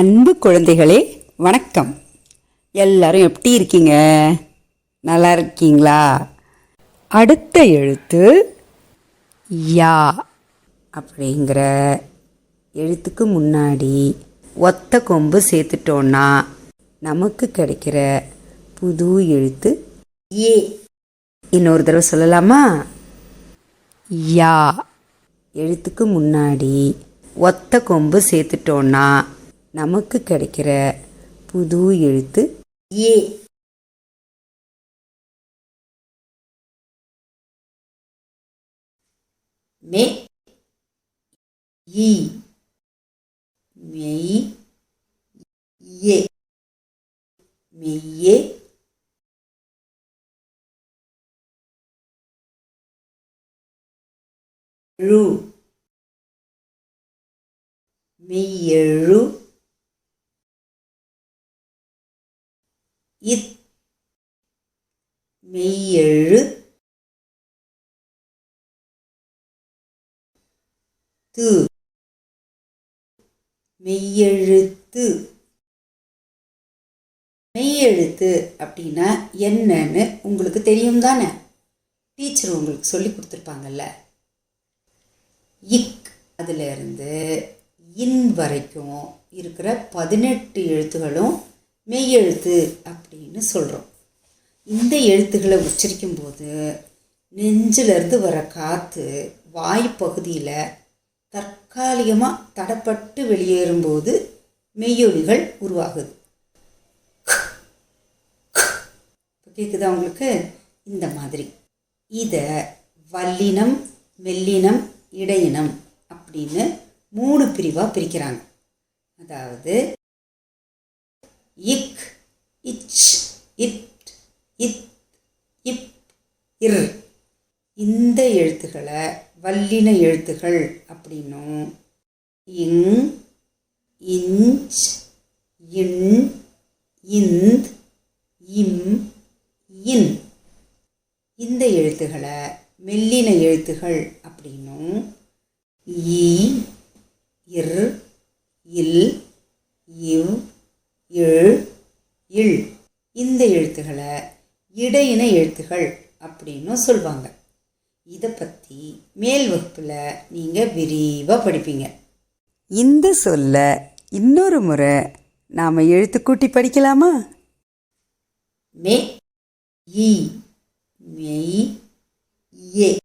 அன்பு குழந்தைகளே வணக்கம். எல்லாரும் எப்படி இருக்கீங்க? நல்லா இருக்கீங்களா? அடுத்த எழுத்து யா அப்படிங்கிற எழுத்துக்கு முன்னாடி ஒத்த கொம்பு சேர்த்துட்டோன்னா நமக்கு கிடைக்கிற புது எழுத்து ஏ. இன்னொரு தடவை சொல்லலாமா? யா. எழுத்துக்கு முன்னாடி ஒத்த கொம்பு சேர்த்துட்டோன்னா நமக்கு கிடைக்கிற புது எழுத்து ஏ. மே. இ மெய். ஏ. மெய்யே. ழு. மெய்யெழு. இத் மெய்யெழு து மெய்யெழுத்து. மெய்யெழுத்து அப்படின்னா என்னன்னு உங்களுக்கு தெரியும் தானே டீச்சர் உங்களுக்கு சொல்லி கொடுத்துருப்பாங்கல்ல. இக் அதிலிருந்து இன் வரைக்கும் இருக்கிற பதினெட்டு எழுத்துகளும் மெய்யெழுத்து அப்படின்னு சொல்கிறோம் இந்த எழுத்துக்களை உச்சரிக்கும் போது நெஞ்சிலிருந்து வர காற்று வாய்ப்பகுதியில் தற்காலிகமாக தடப்பட்டு வெளியேறும்போது மெய்யொலிகள் உருவாகுது. கேட்குதா உங்களுக்கு? இந்த மாதிரி. இதை வல்லினம் மெல்லினம் இடையினம் அப்படின்னு மூணு பிரிவாக பிரிக்கிறாங்க. அதாவது இக் இச் இட் இத் இப் இர். இந்த எழுத்துக்களை வல்லின எழுத்துகள் அப்படின்னும். இங் இஞ்ச் இன் இந்த் இம் இன். இந்த எழுத்துக்களை மெல்லின எழுத்துகள் அப்படின்னும். ஈ இர் இல் இவ் இழ் இல். இந்த எழுத்துக்களை இடையின எழுத்துகள் அப்படின்னும் சொல்லுவாங்க இதை பற்றி மேல் வகுப்பில் நீங்கள் விரிவாக படிப்பீங்க. இந்த சொல்ல இன்னொரு முறை நாம் எழுத்து கூட்டி படிக்கலாமா? மே ஈ மெய் ஏ.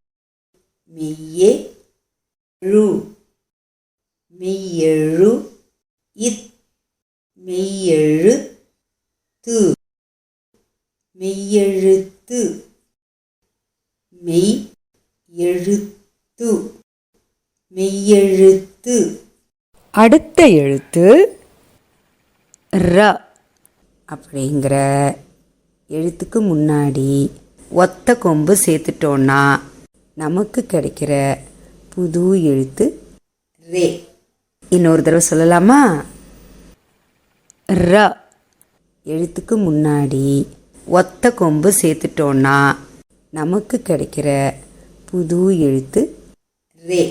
மெய்யே ழு. மெய்யெழு இத். மெய்யெழு து மெய்யெழுத்து. மெய் எழுத்து மெய்யெழுத்து. அடுத்த எழுத்து ர அப்படிங்கிற எழுத்துக்கு முன்னாடி ஒத்த கொம்பு சேர்த்துட்டோன்னா நமக்கு கிடைக்கிற புது எழுத்து ரே. இன்னொரு தடவை சொல்லலாமா? ர. எழுத்துக்கு முன்னாடி ஒத்த கொம்பு சேர்த்துட்டோன்னா நமக்கு கிடைக்கிற புது எழுத்து ரே.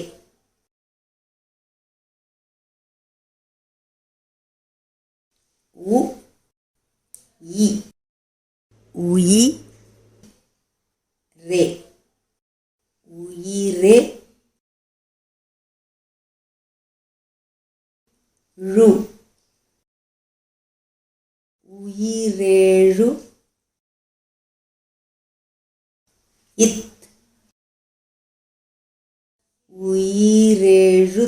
உ இ. உயி ரே. உயிரே. ரு உயிரேழு. இத் உயிரேழு.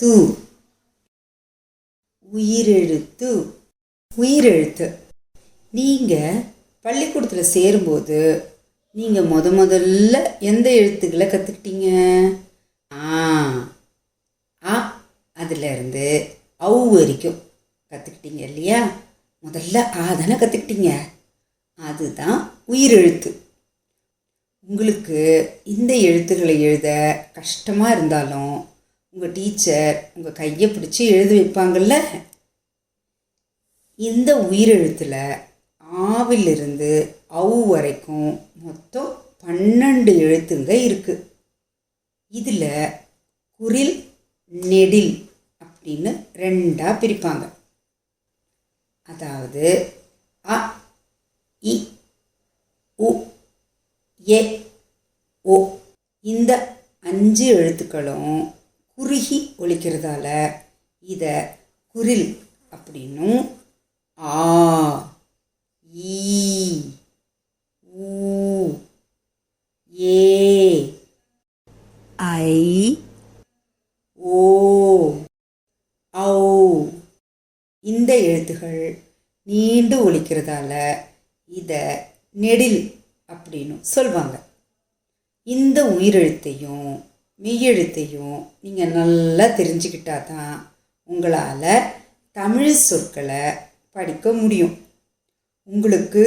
து உயிரெழுத்து. உயிரெழுத்து. நீங்கள் பள்ளிக்கூடத்தில் சேரும்போது நீங்கள் முத முதல்ல எந்த எழுத்துக்களை கற்றுக்கிட்டீங்க ஆ. ஆ அதிலிருந்து வரைக்கும் கற்றுக்கிட்டீங்க இல்லையா? முதல்ல ஆ தானே கற்றுக்கிட்டீங்க அதுதான் உயிரெழுத்து. உங்களுக்கு இந்த எழுத்துக்களை எழுத கஷ்டமாக இருந்தாலும் உங்கள் டீச்சர் உங்கள் கையை பிடிச்சி எழுத வைப்பாங்கள்ல இந்த உயிரெழுத்தில் ஆவிலிருந்து அவு வரைக்கும் மொத்தம் பன்னெண்டு எழுத்துங்க இருக்குது இதில் குரில் நெடில் அப்படின்னு ரெண்டாக பிரிப்பாங்க. அதாவது அ இ உ ஏ ஓ இந்த அஞ்சு எழுத்துக்களும் குறுகி ஒழிக்கிறதால இதை குரில் அப்படின்னும். ஆ ஈ ஊ ஏ ஐ ஓ ஔ இந்த எழுத்துகள் நீண்டு ஒழிக்கிறதால இதை நெடில் அப்படின்னு சொல்வாங்க. இந்த உயிரெழுத்தையும் மெய்யெழுத்தையும் நீங்கள் நல்லா தெரிஞ்சுக்கிட்டா தான் உங்களால் தமிழ் சொற்களை படிக்க முடியும். உங்களுக்கு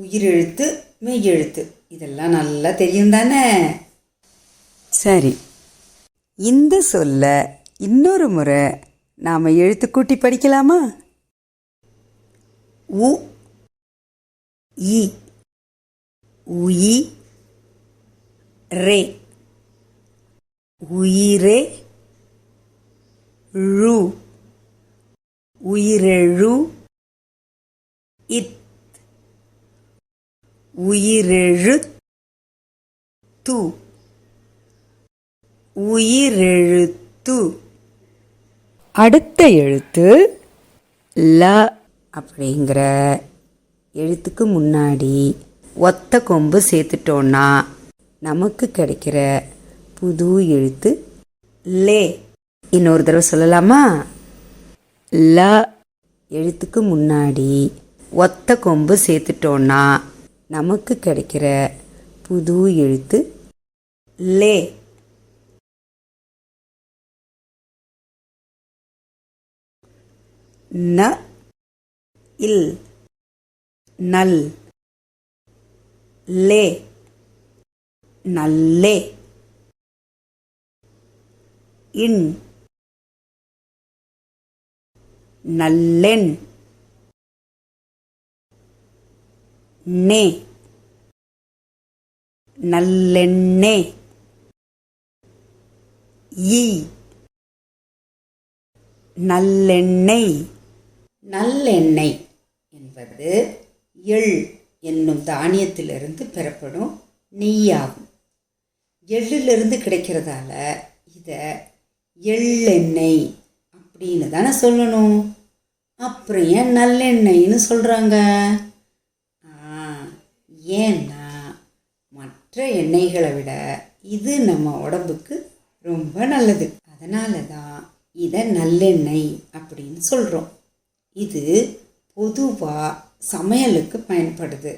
உயிரெழுத்து மெய்யெழுத்து இதெல்லாம் நல்லா தெரியும் தானே சரி. இந்த சொல்ல இன்னொரு முறை நாம் எழுத்து கூட்டி படிக்கலாமா? உ இ உயி ரே. உயிரே ழு. உயிரெழு இத். உயிரெழு து. உயிரெழுத்து. அடுத்த எழுத்து ல அப்படிங்கிற எழுத்துக்கு முன்னாடி ஒத்த கொம்பு சேர்த்துட்டோன்னா நமக்கு கிடைக்கிற புது எழுத்து லே. இன்னொரு தடவை சொல்லலாமா? ல எழுத்துக்கு முன்னாடி ஒத்த கொம்பு சேர்த்துட்டோன்னா நமக்கு கிடைக்கிற புது எழுத்து லே. ந இல் நல் லே நல்லே. இன் நல்லென். நே நல்லெண்ணே. ஈ நல்லெண்ணெய். நல்லெண்ணெய் என்பது எள் என்னும் தானியத்திலிருந்து பெறப்படும் நெய்யாகும். எள்ளிலிருந்து கிடைக்கிறதால இதை எள்ளெண்ணெய் அப்படின்னு தானே சொல்லணும். அப்புறம் ஏன் நல்லெண்ணெய்னு சொல்கிறாங்க ஏன்னா மற்ற எண்ணெய்களை விட இது நம்ம உடம்புக்கு ரொம்ப நல்லது. அதனால தான் இதை நல்லெண்ணெய் அப்படின்னு சொல்கிறோம் இது பொதுவாக சமையலுக்கு பயன்படுது.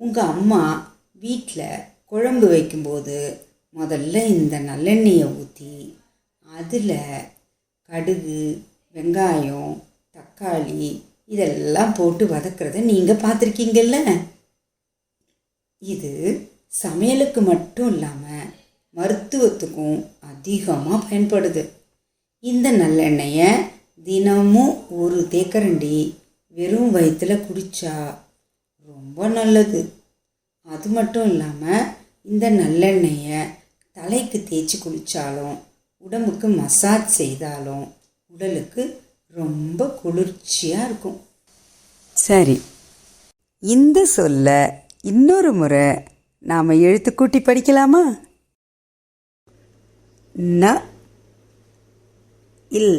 உங்கள் அம்மா வீட்டில் குழம்பு வைக்கும்போது முதல்ல இந்த நல்லெண்ணெயை ஊற்றி அதில் கடுகு வெங்காயம் தக்காளி இதெல்லாம் போட்டு வதக்கிறத நீங்கள் பார்த்துருக்கீங்கல்ல? இது சமையலுக்கு மட்டும் இல்லாமல் மருத்துவத்துக்கும் அதிகமாக பயன்படுது. இந்த நல்லெண்ணெயை தினமும் ஒரு தேக்கரண்டி வெறும் வயிற்றில் குடித்தா ரொம்ப நல்லது. அது மட்டும் இல்லாமல் இந்த நல்லெண்ணெயை தலைக்கு தேய்ச்சி குளித்தாலும் உடம்புக்கு மசாஜ் செய்தாலும் உடலுக்கு ரொம்ப குளிர்ச்சியாக இருக்கும். சரி இந்த சொல்ல இன்னொரு முறை நாம் எழுத்து கூட்டி படிக்கலாமா? ந இல்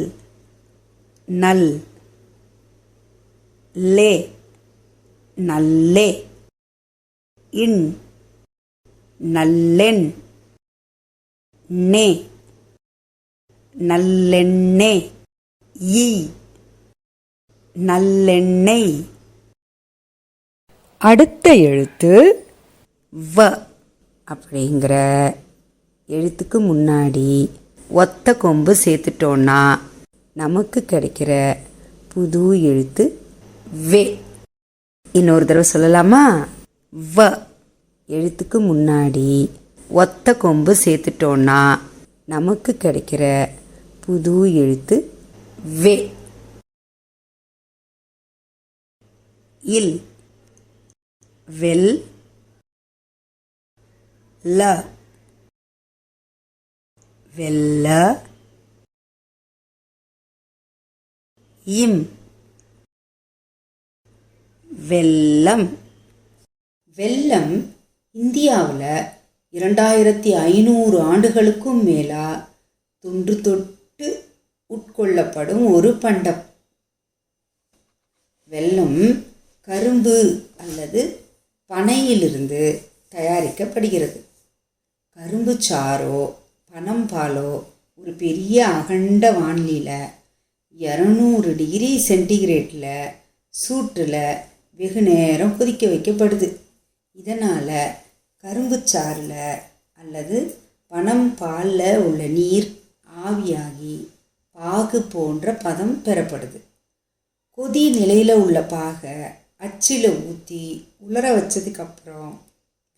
நல். லே. நல்லே. இன். நல்லெண் நே நல்லெண்ணே. ஈ. நல்லெண்ணெய். அடுத்த எழுத்து வ அப்படிங்கிற எழுத்துக்கு முன்னாடி ஒத்த கொம்பு சேர்த்துட்டோன்னா நமக்கு கிடைக்கிற புது எழுத்து வே. இன்னொரு தடவை சொல்லலாமா? வ. எழுத்துக்கு முன்னாடி ஒத்த கொம்பு சேர்த்துட்டோன்னா நமக்கு கிடைக்கிற புது எழுத்து வே. இல். வெல். ல. வெல்ல. இம். வெல்லம் வெள்ளம் இந்தியாவில் இரண்டாயிரத்தி ஐநூறு ஆண்டுகளுக்கும் மேலா தொன்று தொட்டு உட்கொள்ளப்படும் ஒரு பண்டம். வெல்லம் கரும்பு அல்லது பனையிலிருந்து தயாரிக்கப்படுகிறது. கரும்பு சாறோ பனம்பாலோ ஒரு பெரிய அகண்ட வானிலையில் இரநூறு டிகிரி சென்டிகிரேட்டில் சூட்டில் வெகு நேரம் கொதிக்க வைக்கப்படுது. இதனால் கரும்பு சாறில் அல்லது பனம் பாலில் உள்ள நீர் ஆவியாகி பாகு போன்ற பதம் பெறப்படுது. கொதி நிலையில் உள்ள பாகை அச்சில் ஊற்றி உலர வச்சதுக்கப்புறம்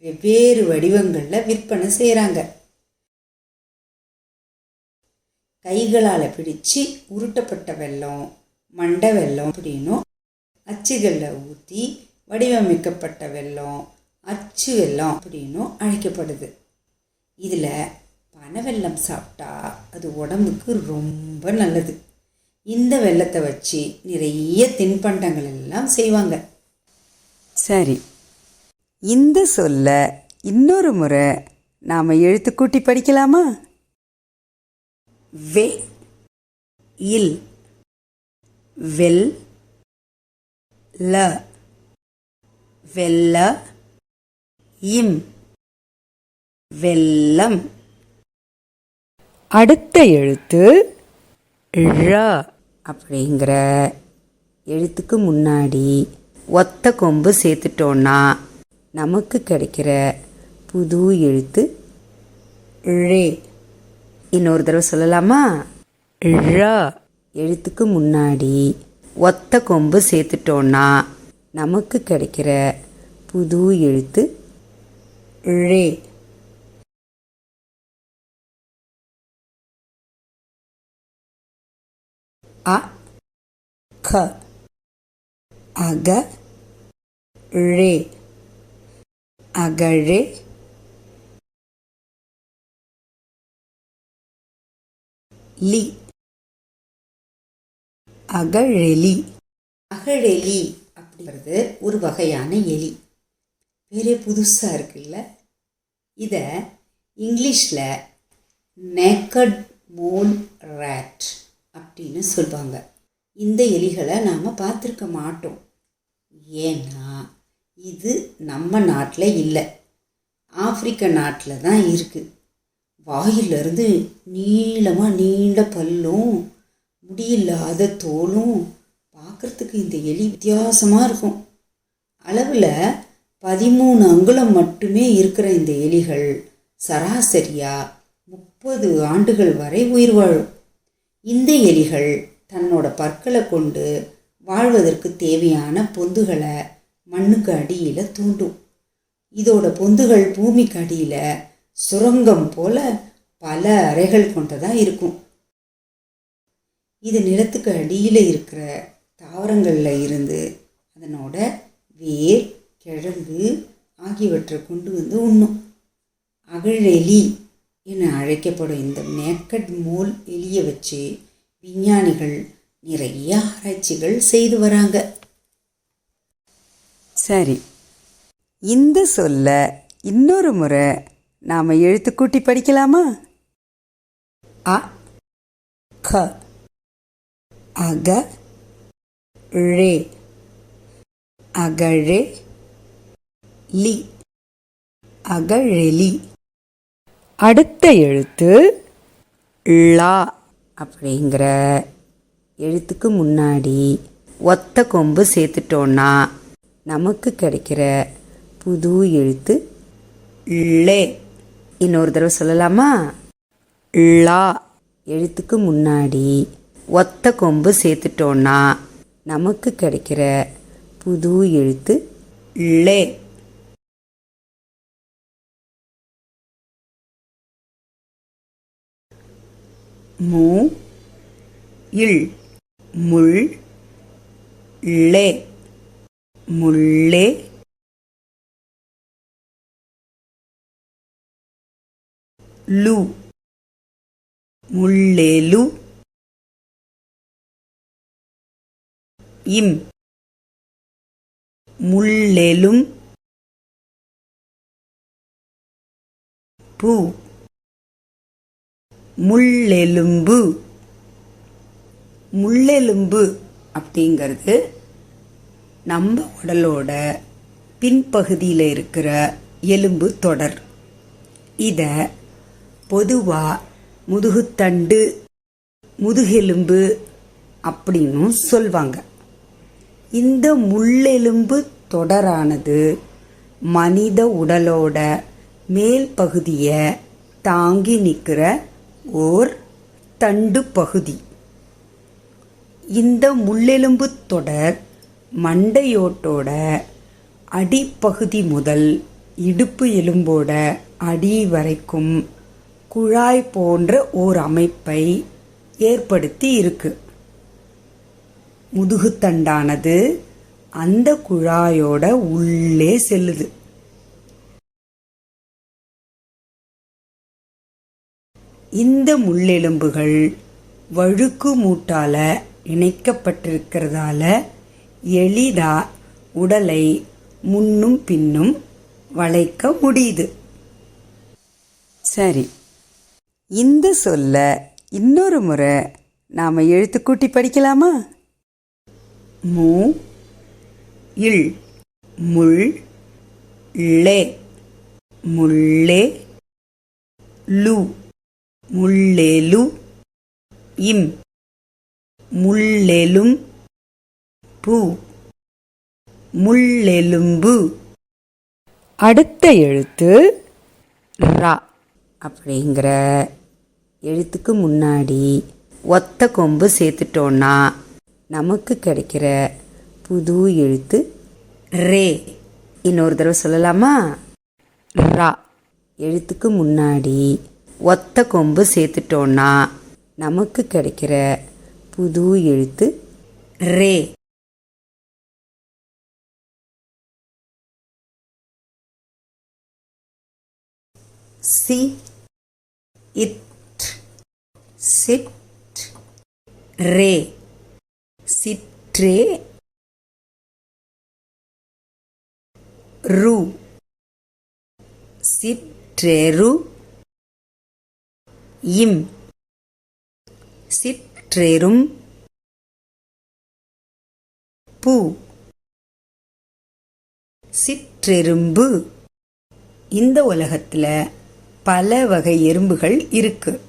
வெவ்வேறு வடிவங்களில் விற்பனை செய்கிறாங்க கைகளால் பிடிச்சு உருட்டப்பட்ட வெல்லம் மண்டை வெல்லம் அப்படின்னும் அச்சுகளில் ஊற்றி வடிவமைக்கப்பட்ட வெல்லம் அச்சு வெல்லம் அப்படின்னும் அழைக்கப்படுது. இதில் பனை வெல்லம் சாப்பிட்டா அது உடம்புக்கு ரொம்ப நல்லது. இந்த வெல்லத்தை வச்சு நிறைய தின்பண்டங்கள் எல்லாம் செய்வாங்க. சரி இந்த சொல்ல இன்னொரு முறை நாம் எழுத்து கூட்டி படிக்கலாமா? வெ இல் வெல் ல வெல்ல இம் வெல்லம். அடுத்த எழுத்து ழ அப்படிங்கிற எழுத்துக்கு முன்னாடி ஒத்த கொம்பு சேர்த்துட்டோன்னா நமக்கு கிடைக்கிற புது எழுத்து ழே. இன்னொரு தடவை சொல்லலாமா? ழ. எழுத்துக்கு முன்னாடி ஒத்த கொம்பு சேர்த்துட்டோன்னா நமக்கு கிடைக்கிற புது எழுத்து ழே. அ க அக ழே. அகழே லி. அகழெலி. அகழெலி அப்படிங்கிறது ஒரு வகையான எலி. பேரே புதுசாக இருக்குல்ல? இதை இங்கிலீஷில் நேக்கட் மோல் ரேட் அப்படின்னு சொல்லுவாங்க இந்த எலிகளை நாம் பார்த்துருக்க மாட்டோம். ஏன்னா இது நம்ம நாட்டில் இல்லை. ஆப்பிரிக்க நாட்டில் தான் இருக்குது வாயிலிருந்து நீளமாக நீண்ட பல்லும் முடியில்லாத தோலும் பார்க்குறதுக்கு இந்த எலி வித்தியாசமாக இருக்கும். அளவில் பதிமூணு அங்குலம் மட்டுமே இருக்கிற இந்த எலிகள் சராசரியாக முப்பது ஆண்டுகள் வரை உயிர் வாழும். இந்த எலிகள் தன்னோட பற்களை கொண்டு வாழ்வதற்கு தேவையான பொந்துகளை மண்ணுக்கு அடியில் தூண்டும். இதோட பொந்துகள் பூமிக்கு அடியில் சுரங்கம் போல பல அறைகள் கொண்டதாக இருக்கும். இது நிலத்துக்கு அடியில் இருக்கிற தாவரங்களில் இருந்து அதனோட வேர் கிழங்கு ஆகியவற்றை கொண்டு வந்து உண்ணும். அகழெலி என அழைக்கப்படும் இந்த நேக்கட் மோல் எலியை வச்சு விஞ்ஞானிகள் நிறைய ஆராய்ச்சிகள் செய்து வராங்க. சரி இந்த சொல்ல இன்னொரு முறை நாம் எழுத்து கூட்டி படிக்கலாமா? அ க அக ழே அகழே லி அகழெலி. அடுத்த எழுத்து ழா அப்படிங்கிற எழுத்துக்கு முன்னாடி ஒத்த கொம்பு சேர்த்துட்டோன்னா நமக்கு கிடைக்கிற புது எழுத்து லே இன்னொரு தடவை சொல்லலாமா? லா எழுத்துக்கு முன்னாடி. ஒத்த கொம்பு சேர்த்துட்டோன்னா நமக்கு கிடைக்கிற புது எழுத்து ளே. மூ. இல். முள். ளே. முள்ளே. லு. முள்ளேலு இம். முள்ளெலும் பூ. முள்ளெலும்பு முள்ளெலும்பு அப்படிங்கிறது நம்ம உடலோட பின்பகுதியில் இருக்கிற எலும்பு தொடர். இதை பொதுவாக முதுகுத்தண்டு முதுகெலும்பு அப்படின்னும் சொல்வாங்க. இந்த முள்ளெலும்பு தொடரானது மனித உடலோட மேல் பகுதியை தாங்கி நிற்கிற ஓர் தண்டு பகுதி. இந்த முள்ளெலும்பு தொடர் மண்டையோட்டோட அடிப்பகுதி முதல் இடுப்பு எலும்போட அடி வரைக்கும் குழாய் போன்ற ஓர் அமைப்பை ஏற்படுத்தி இருக்கு. முதுகுத்தண்டானது அந்த குழாயோட உள்ளே செல்லுது. இந்த முள்ளெலும்புகள் வழுக்கு மூட்டால இணைக்கப்பட்டிருக்கிறதால எளிதா உடலை முன்னும் பின்னும் வளைக்க முடியுது. சரி இந்த சொல்ல இன்னொரு முறை நாம் எழுத்துக்கூட்டி படிக்கலாமா? மூ இல் முள் ளே. முள்ளே லு. முள்ளேலு இம். முள்ளெலும் பூ. முள்ளெலும்பு அடுத்த எழுத்து ரா. அப்படிங்கிற எழுத்துக்கு முன்னாடி ஒத்த கொம்பு சேர்த்துட்டோன்னா நமக்கு கிடைக்கிற புது எழுத்து ரே. இன்னொரு தடவை சொல்லலாமா? ரா. எழுத்துக்கு முன்னாடி ஒத்த கொம்பு சேர்த்துட்டோன்னா நமக்கு கிடைக்கிற புது எழுத்து ரே. சி. இத் சிட் ரே. சிற்றே ரு. சிற்றேரு இம். சிற்றேரும் பூ. சிற்றெரும்பு இந்த உலகத்தில் பல வகை எறும்புகள் இருக்குது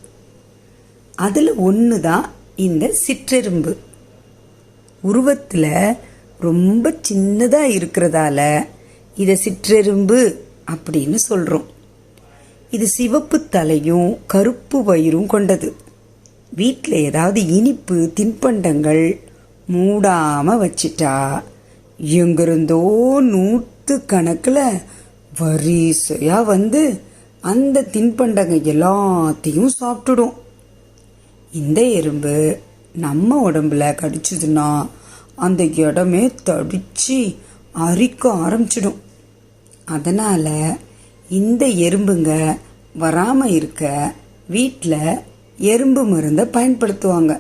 அதில் ஒன்று தான் இந்த சிற்றெரும்பு உருவத்தில் ரொம்ப சின்னதாக இருக்கிறதால இதை சிற்றெரும்பு அப்படின்னு சொல்கிறோம் இது சிவப்பு தலையும் கருப்பு வயிறும் கொண்டது. வீட்டில் ஏதாவது இனிப்பு தின்பண்டங்கள் மூடாமல் வச்சிட்டா எங்கிருந்தோ நூற்று கணக்கில் வரிசையாக வந்து அந்த தின்பண்டங்கள் எல்லாத்தையும் சாப்பிட்டுடும். இந்த எறும்பு நம்ம உடம்புல கடிச்சதுன்னா அந்த இடமே தடிச்சு அரிக்க ஆரம்பிச்சிடும். அதனால் இந்த எறும்புங்க வராமல் இருக்க வீட்டில் எறும்பு மருந்தை பயன்படுத்துவாங்க.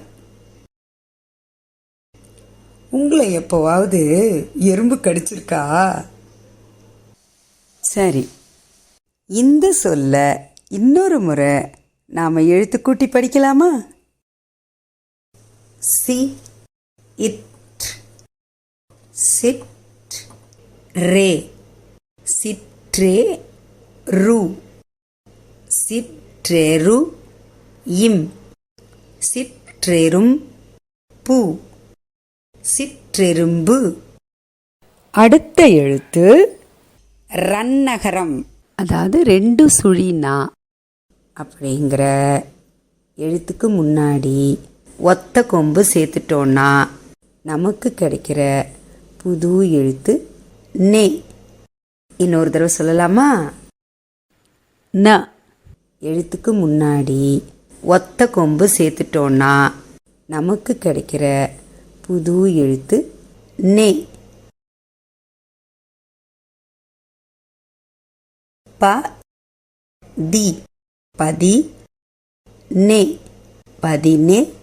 உங்களை எப்போவாவது எறும்பு கடிச்சிருக்கா? சரி. இந்த சொல்ல இன்னொரு முறை நாம் எழுத்துக்கூட்டி படிக்கலாமா? சி இட் சிட் ரே. சிற்றே ரு. சிற்றேரு இம். சிற்றேரும் பூ. சிற்றெரும்பு. அடுத்த எழுத்து ரன்னகரம். அதாவது ரெண்டு சுழினா. அப்படிங்கிற எழுத்துக்கு முன்னாடி ஒத்த கொம்பு சேர்த்துட்டோன்னா நமக்கு கிடைக்கிற புது எழுத்து நே இன்னொரு தடவை சொல்லலாமா? ந. எழுத்துக்கு முன்னாடி ஒத்த கொம்பு சேர்த்துட்டோன்னா நமக்கு கிடைக்கிற புது எழுத்து நே ப. தி. பதி. நே பதினே.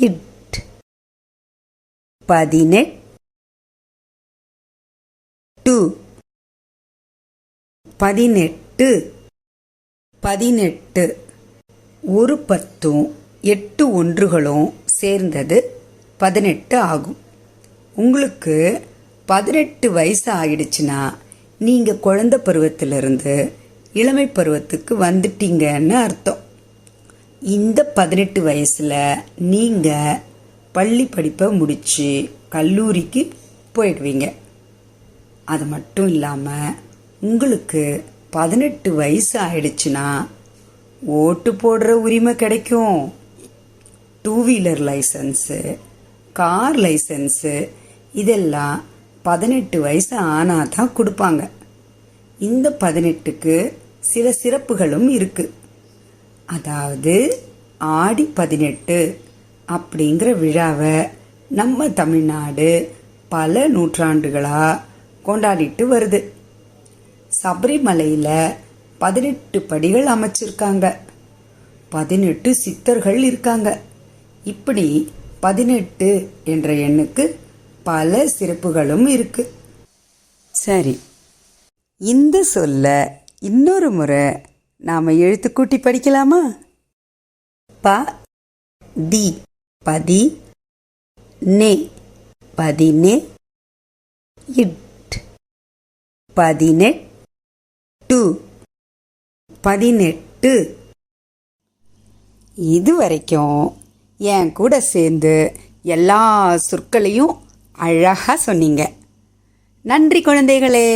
இட். பதினெட்டு. பதினெட்டு. பதினெட்டு. ஒரு பத்தும் எட்டு ஒன்றுகளும் சேர்ந்தது பதினெட்டு ஆகும். உங்களுக்கு பதினெட்டு வயசு ஆகிடுச்சுன்னா நீங்கள் குழந்தை பருவத்திலிருந்து இளமை பருவத்துக்கு வந்துட்டீங்கன்னு அர்த்தம். இந்த பதினெட்டு வயசில் நீங்கள் பள்ளி படிப்பை முடித்து கல்லூரிக்கு போயிடுவீங்க. அது மட்டும் இல்லாமல் உங்களுக்கு பதினெட்டு வயசு ஆயிடுச்சுன்னா ஓட்டு போடுற உரிமை கிடைக்கும். Two wheeler licence car licence இதெல்லாம் பதினெட்டு வயசு ஆனால் தான் கொடுப்பாங்க. இந்த பதினெட்டுக்கு சில சிறப்புகளும் இருக்குது அதாவது ஆடி பதினெட்டு அப்படிங்கிற விழாவை நம்ம தமிழ்நாடு பல நூற்றாண்டுகளாக கொண்டாடிட்டு வருது. சபரிமலையில் பதினெட்டு படிகள் அமைச்சிருக்காங்க. பதினெட்டு சித்தர்கள் இருக்காங்க. இப்படி பதினெட்டு என்ற எண்ணுக்கு பல சிறப்புகளும் இருக்கு. சரி இந்த சொல்ல இன்னொரு முறை நாம் எழுத்துக்கூட்டி படிக்கலாமா? ப தி பதி நே பதினே இட் பதினெட்டு பதினெட்டு. இது வரைக்கும் என் கூட சேர்ந்து எல்லா சொற்களையும் அழகாக சொன்னீங்க. நன்றி குழந்தைகளே.